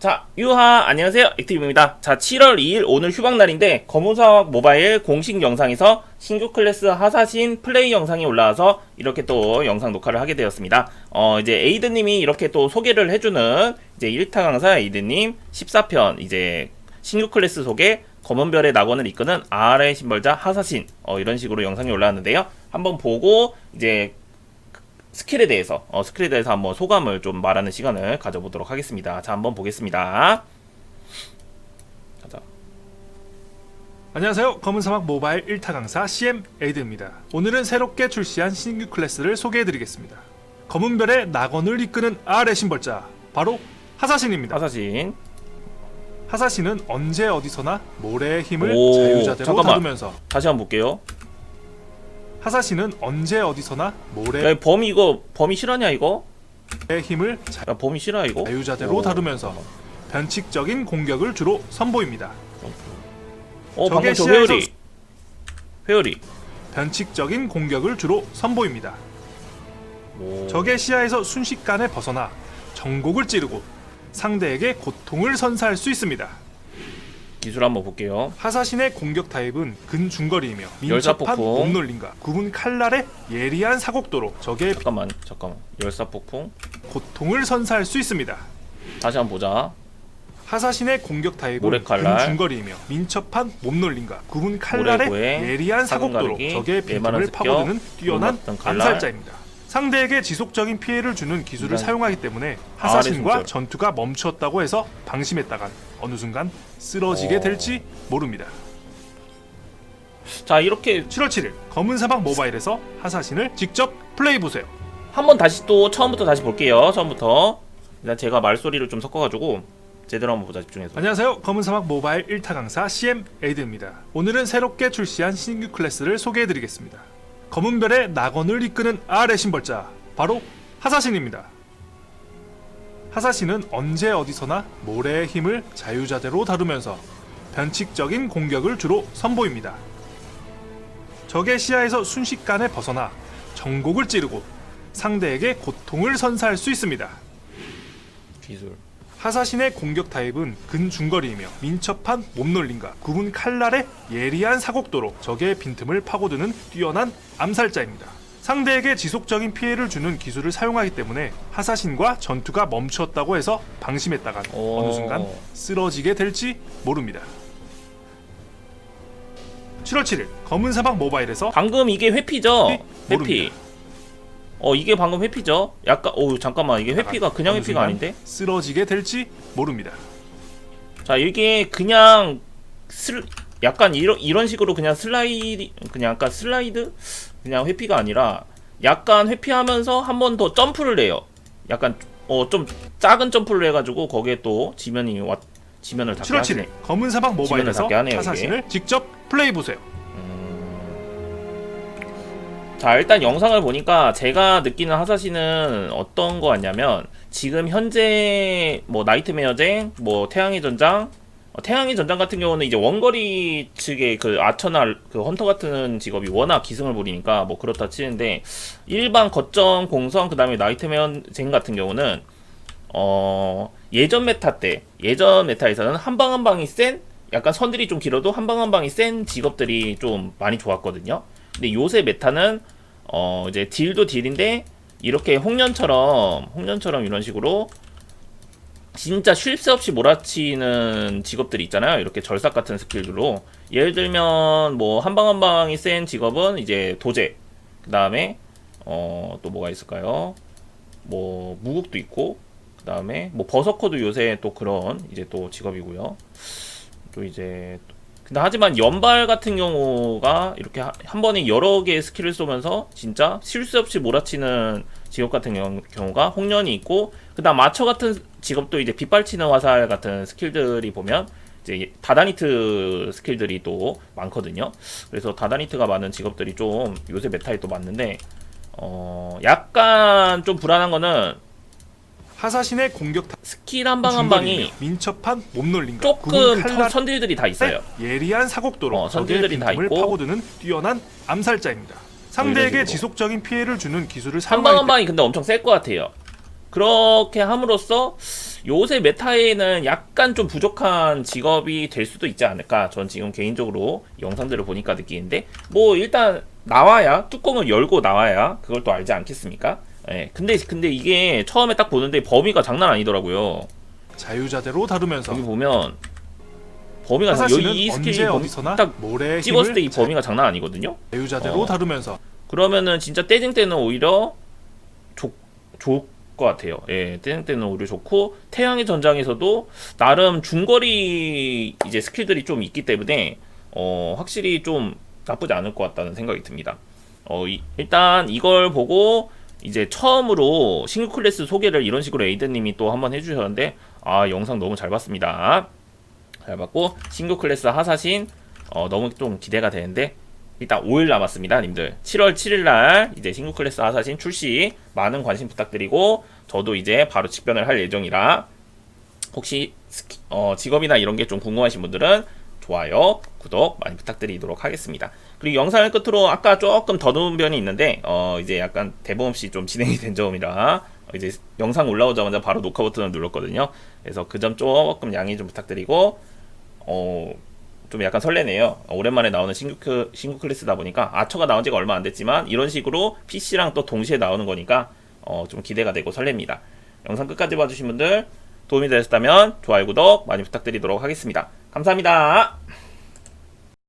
자, 유하 안녕하세요. 액티브입니다. 자, 7월 2일 오늘 휴방 날인데 검은사막 모바일 공식 영상에서 신규 클래스 하사신 플레이 영상이 올라와서 이렇게 또 영상 녹화를 하게 되었습니다. 어, 이제 에이드 님이 이렇게 또 소개를 해 주는 이제 1타 강사 에이드 님 14편 이제 신규 클래스 소개 검은별의 낙원을 이끄는 아라의 신벌자 하사신 어, 이런 식으로 영상이 올라왔는데요. 한번 보고 이제 스킬에 대해서 어, 스킬에 대해서 한번 소감을 좀 말하는 시간을 가져보도록 하겠습니다. 자, 한번 보겠습니다. 가자. 안녕하세요. 검은 사막 모바일 1타 강사 CM 에이드입니다. 오늘은 새롭게 출시한 신규 클래스를 소개해드리겠습니다. 검은별의 낙원을 이끄는 아래 신벌자 바로 하사신입니다. 하사신. 하사신은 언제 어디서나 모래의 힘을 오, 자유자재로 잠깐만. 다루면서 다시 한번 볼게요. 하사신은 언제 어디서나 모래의 야, 범위 이거 범위 실화냐 이거? 힘을 야, 범위 실화 이거? 자유자재로 오, 다루면서. 변칙적인 공격을 주로 선보입니다. 어, 방금 저 시야에서 회오리. 회오리. 변칙적인 공격을 주로 선보입니다. 오. 적의 시야에서 순식간에 벗어나 전곡을 찌르고 상대에게 고통을 선사할 수 있습니다. 기술 한번 볼게요. 하사신의 공격 타입은 근중거리이며 민첩한 열사폭풍. 몸놀림과 굽은 칼날의 예리한 사곡도로 적의 잠깐만, 잠깐만. 열사 폭풍. 고통을 선사할 수 있습니다. 다시 한번 보자. 하사신의 공격 타입은 모래칼날. 근중거리이며 민첩한 몸놀림과 굽은 칼날의 모래고에 예리한 사곡도로 가르기, 적의 빈틈을 습격, 파고드는 뛰어난 눈 같은 칼날. 암살자입니다. 상대에게 지속적인 피해를 주는 기술을 인간- 사용하기 때문에 아, 하사신과 아래 전투가 멈췄다고 해서 방심했다간 어느 순간 쓰러지게 어. 될지 모릅니다. 자, 이렇게 7월 7일 검은 사막 모바일에서 하사신을 직접 플레이 보세요. 한번 다시 또 처음부터 다시 볼게요. 처음부터. 일단 제가 말소리를 좀 섞어가지고 제대로 한번 보자 집중해서. 안녕하세요. 검은 사막 모바일 1타 강사 CM 에이드입니다. 오늘은 새롭게 출시한 신규 클래스를 소개해 드리겠습니다. 검은별의 낙원을 이끄는 아래 신벌자 바로 하사신입니다. 하사신은 언제 어디서나 모래의 힘을 자유자재로 다루면서 변칙적인 공격을 주로 선보입니다. 적의 시야에서 순식간에 벗어나 전곡을 찌르고 상대에게 고통을 선사할 수 있습니다. 기술. 하사신의 공격 타입은 근중거리이며 민첩한 몸놀림과 굽은 칼날의 예리한 사곡도로 적의 빈틈을 파고드는 뛰어난 암살자입니다. 상대에게 지속적인 피해를 주는 기술을 사용하기 때문에 하사신과 전투가 멈췄다고 해서 방심했다간 오. 어느 순간 쓰러지게 될지 모릅니다. 7월 7일 검은 사막 모바일에서 방금 이게 회피죠? 네, 회피. 모릅니다. 어 이게 방금 회피죠? 약간 오 잠깐만 이게 회피가 그냥 어느 회피가 아닌데? 쓰러지게 될지 모릅니다. 자 이게 그냥 슬 약간 이런 이런 식으로 그냥 슬라이드 그냥 약간 슬라이드 그냥 회피가 아니라 약간 회피하면서 한 번 더 점프를 해요. 약간 어 좀 작은 점프를 해가지고 거기에 또 지면이 왔 지면을 닿게 7월 하시네. 7일 검은 사막 모바일에서 닿게 하네요, 하사신을 직접 플레이 보세요. 자 일단 영상을 보니까 제가 느끼는 하사시는 어떤 거 같냐면 지금 현재 뭐 나이트메어쟁 뭐 태양의 전장 어, 태양의 전장 같은 경우는 이제 원거리 측의 그 아처나 그 헌터 같은 직업이 워낙 기승을 부리니까 뭐 그렇다 치는데 일반 거점 공성 그다음에 나이트메어쟁 같은 경우는 어 예전 메타 때 예전 메타에서는 한 방 한 방이 센 약간 선들이 좀 길어도 한 방 한 방이 센 직업들이 좀 많이 좋았거든요. 근데 요새 메타는 어 이제 딜도 딜인데 이렇게 홍련처럼 홍련처럼 이런 식으로 진짜 쉴 새 없이 몰아치는 직업들이 있잖아요. 이렇게 절삭 같은 스킬들로 예를 들면 뭐 한 방 한 방이 센 직업은 이제 도제 그 다음에 어 또 뭐가 있을까요? 뭐 무국도 있고 그 다음에 뭐 버서커도 요새 또 그런 이제 또 직업이고요. 또 이제 근데 하지만 연발 같은 경우가 이렇게 하- 한 번에 여러 개의 스킬을 쏘면서 진짜 쉴새 없이 몰아치는 직업 같은 경우, 경우 가 홍련이 있고 그다음 마처 같은 직업도 이제 빗발치는 화살 같은 스킬들이 보면 이제 다다니트 스킬들이 또 많거든요. 그래서 다다니트가 많은 직업들이 좀 요새 메타에 또 맞는데 어 약간 좀 불안한 거는 하사신의 공격 타 스킬 한 방 한 방이 민첩한 몸놀림과 조금 칼날 선딜들이 다 있어요. 예리한 사곡도로 어, 적의 선질들이 다 있고. 파고드는 뛰어난 암살자입니다. 상대에게. 지속적인 피해를 주는 기술을 한 방 한 방이 근데 엄청 셀 것 같아요. 그렇게 함으로써 요새 메타에는 약간 좀 부족한 직업이 될 수도 있지 않을까. 전 지금 개인적으로 영상들을 보니까 느끼는데 뭐 일단 나와야 뚜껑을 열고 나와야 그걸 또 알지 않겠습니까? 예. 근데 근데 이게 처음에 딱 보는데 범위가 장난 아니더라고요. 자유자재로 다루면서 여기 보면 범위가 장- 여기 이 범위 어디서나 딱 모래의 찍었을 때 이 범위가 장난 아니거든요. 자유자재로 어. 다루면서 그러면은 진짜 떼징 때는 오히려 좋, 좋을 것 같아요. 예, 떼징 때는 오히려 좋고 태양의 전장에서도 나름 중거리 이제 스킬들이 좀 있기 때문에 어, 확실히 좀 나쁘지 않을 것 같다는 생각이 듭니다. 어, 이- 일단 이걸 보고 이제 처음으로 싱글 클래스 소개를 이런 식으로 에이드님이 또 한번 해주셨는데 아 영상 너무 잘 봤습니다. 잘 봤고 싱글 클래스 하사신 어, 너무 좀 기대가 되는데 일단 5일 남았습니다, 님들. 7월 7일 날 이제 싱글 클래스 하사신 출시 많은 관심 부탁드리고 저도 이제 바로 직변을 할 예정이라 혹시 스키- 어, 직업이나 이런 게 좀 궁금하신 분들은 좋아요, 구독 많이 부탁드리도록 하겠습니다. 그리고 영상을 끝으로 아까 조금 더듬은 변이 있는데 어, 이제 약간 대본 없이 좀 진행이 된 점이라 어, 이제 영상 올라오자마자 바로 녹화 버튼을 눌렀거든요. 그래서 그 점 조금 양해 좀 부탁드리고 어, 좀 약간 설레네요. 어, 오랜만에 나오는 신규, 클- 신규 클래스다 보니까 아처가 나온 지가 얼마 안 됐지만 이런 식으로 PC랑 또 동시에 나오는 거니까 어, 좀 기대가 되고 설렙니다. 영상 끝까지 봐주신 분들 도움이 되셨다면 좋아요, 구독 많이 부탁드리도록 하겠습니다. 감사합니다.